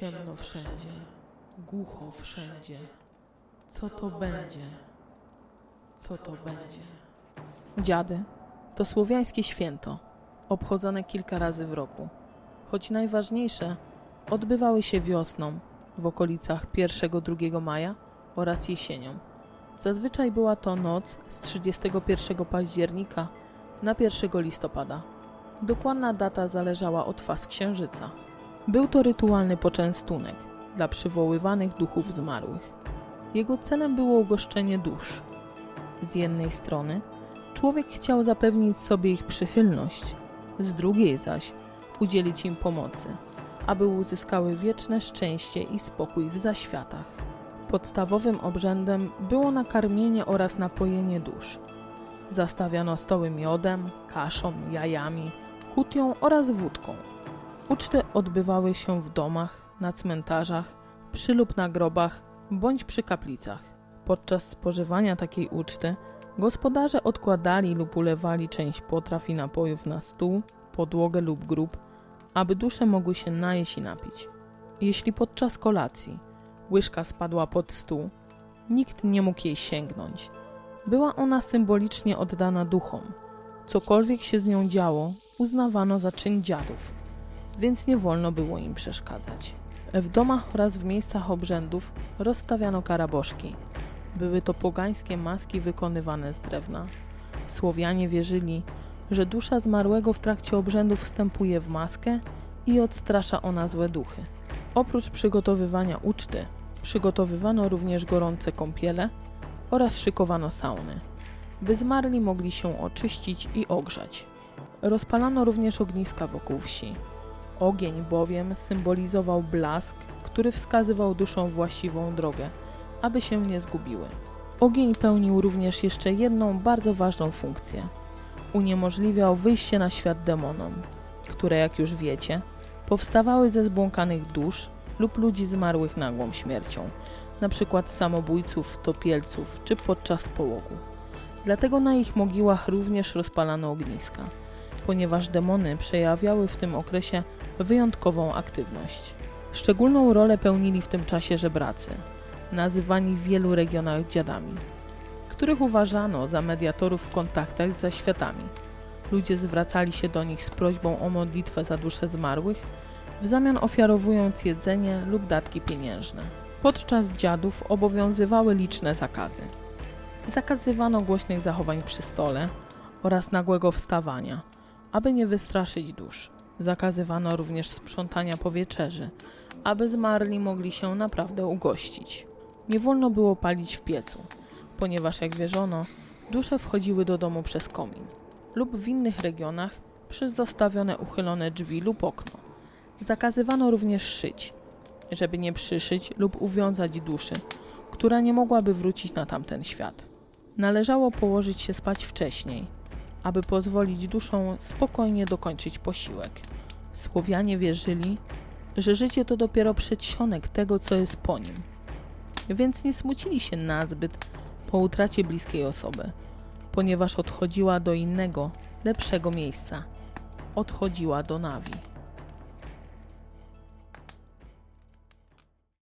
Ciemno wszędzie, głucho wszędzie. Co to będzie? Co to będzie? Dziady to słowiańskie święto, obchodzone kilka razy w roku. Choć najważniejsze odbywały się wiosną, w okolicach 1-2 maja oraz jesienią. Zazwyczaj była to noc z 31 października na 1 listopada. Dokładna data zależała od faz księżyca. Był to rytualny poczęstunek dla przywoływanych duchów zmarłych. Jego celem było ugoszczenie dusz. Z jednej strony człowiek chciał zapewnić sobie ich przychylność, z drugiej zaś udzielić im pomocy, aby uzyskały wieczne szczęście i spokój w zaświatach. Podstawowym obrzędem było nakarmienie oraz napojenie dusz. Zastawiano stoły miodem, kaszą, jajami, kutią oraz wódką. Uczty odbywały się w domach, na cmentarzach, przy lub na grobach bądź przy kaplicach. Podczas spożywania takiej uczty gospodarze odkładali lub ulewali część potraw i napojów na stół, podłogę lub grób, aby dusze mogły się najeść i napić. Jeśli podczas kolacji łyżka spadła pod stół, nikt nie mógł jej sięgnąć. Była ona symbolicznie oddana duchom. Cokolwiek się z nią działo, uznawano za czyn dziadów, więc nie wolno było im przeszkadzać. W domach oraz w miejscach obrzędów rozstawiano karaboszki. Były to pogańskie maski wykonywane z drewna. Słowianie wierzyli, że dusza zmarłego w trakcie obrzędu wstępuje w maskę i odstrasza ona złe duchy. Oprócz przygotowywania uczty, przygotowywano również gorące kąpiele oraz szykowano sauny, by zmarli mogli się oczyścić i ogrzać. Rozpalano również ogniska wokół wsi. Ogień bowiem symbolizował blask, który wskazywał duszom właściwą drogę, aby się nie zgubiły. Ogień pełnił również jeszcze jedną bardzo ważną funkcję. Uniemożliwiał wyjście na świat demonom, które, jak już wiecie, powstawały ze zbłąkanych dusz lub ludzi zmarłych nagłą śmiercią, przykład samobójców, topielców czy podczas połogu. Dlatego na ich mogiłach również rozpalano ogniska, ponieważ demony przejawiały w tym okresie wyjątkową aktywność. Szczególną rolę pełnili w tym czasie żebracy, nazywani w wielu regionach dziadami, których uważano za mediatorów w kontaktach ze światami. Ludzie zwracali się do nich z prośbą o modlitwę za dusze zmarłych, w zamian ofiarowując jedzenie lub datki pieniężne. Podczas dziadów obowiązywały liczne zakazy. Zakazywano głośnych zachowań przy stole oraz nagłego wstawania, aby nie wystraszyć dusz. Zakazywano również sprzątania po wieczerzy, aby zmarli mogli się naprawdę ugościć. Nie wolno było palić w piecu, ponieważ jak wierzono, dusze wchodziły do domu przez komin lub w innych regionach przez zostawione uchylone drzwi lub okno. Zakazywano również szyć, żeby nie przyszyć lub uwiązać duszy, która nie mogłaby wrócić na tamten świat. Należało położyć się spać wcześniej, aby pozwolić duszom spokojnie dokończyć posiłek. Słowianie wierzyli, że życie to dopiero przedsionek tego, co jest po nim, więc nie smucili się nazbyt po utracie bliskiej osoby, ponieważ odchodziła do innego, lepszego miejsca. Odchodziła do Nawi.